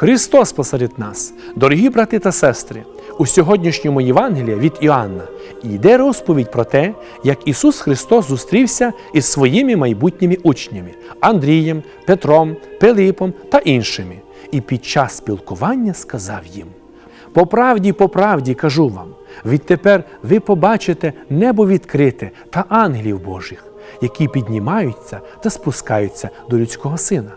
Христос посеред нас, дорогі брати та сестри, у сьогоднішньому Євангелії від Іоанна йде розповідь про те, як Ісус Христос зустрівся із своїми майбутніми учнями Андрієм, Петром, Пилипом та іншими, і під час спілкування сказав їм: По правді, по правді кажу вам, відтепер ви побачите небо відкрите та ангелів Божих, які піднімаються та спускаються до людського сина.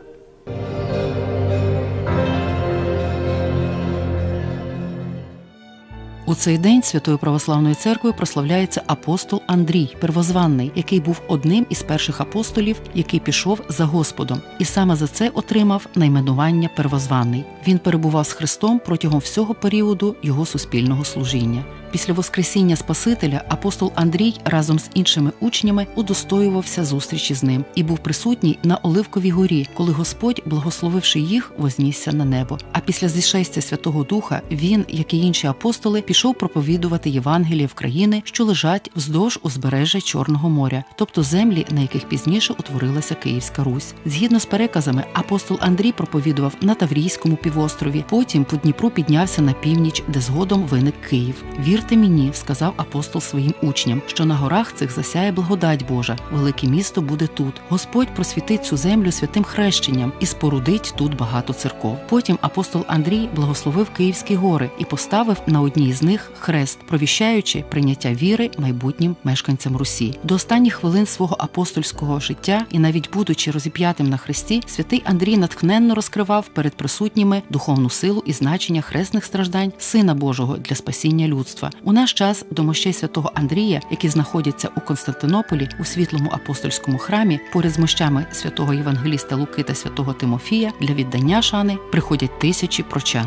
У цей день Святою Православною церквою прославляється апостол Андрій Первозванний, який був одним із перших апостолів, який пішов за Господом, і саме за це отримав найменування Первозваний. Він перебував з Христом протягом всього періоду його суспільного служіння. Після Воскресіння Спасителя апостол Андрій разом з іншими учнями удостоювався зустрічі з ним і був присутній на Оливковій горі, коли Господь, благословивши їх, вознісся на небо. А після зішестя Святого Духа він, як і інші апостоли, пішов проповідувати Євангеліє в країни, що лежать вздовж узбережжя Чорного моря, тобто землі, на яких пізніше утворилася Київська Русь. Згідно з переказами, апостол Андрій проповідував на Таврійському півострові, потім по Дніпру піднявся на північ, де згодом виник Київ. Вірте мені, сказав апостол своїм учням, що на горах цих засяє благодать Божа. Велике місто буде тут. Господь просвітить цю землю святим хрещенням і спорудить тут багато церков. Потім апостол Андрій благословив Київські гори і поставив на одній з них хрест, провіщаючи прийняття віри майбутнім мешканцям Русі. До останніх хвилин свого апостольського життя і навіть будучи розіп'ятим на хресті, святий Андрій натхненно розкривав перед присутніми духовну силу і значення хресних страждань Сина Божого для спасіння людства. У наш час до мощей святого Андрія, які знаходяться у Константинополі у світлому апостольському храмі, поряд з мощами святого Євангеліста Луки та святого Тимофія для віддання шани приходять тисячі прочан.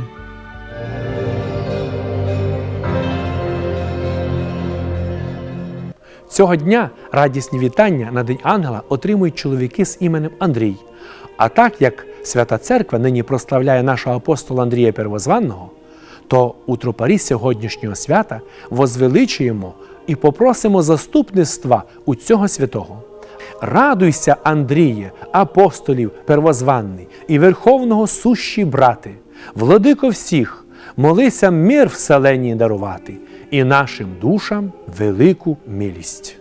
Цього дня радісні вітання на День Ангела отримують чоловіки з іменем Андрій. А так як Свята Церква нині прославляє нашого апостола Андрія Первозванного, то у тропарі сьогоднішнього свята возвеличуємо і попросимо заступництва у цього святого. Радуйся, Андріє, апостолів первозванний і верховного сущі брати, владико всіх, молися мир вселенні дарувати і нашим душам велику милість.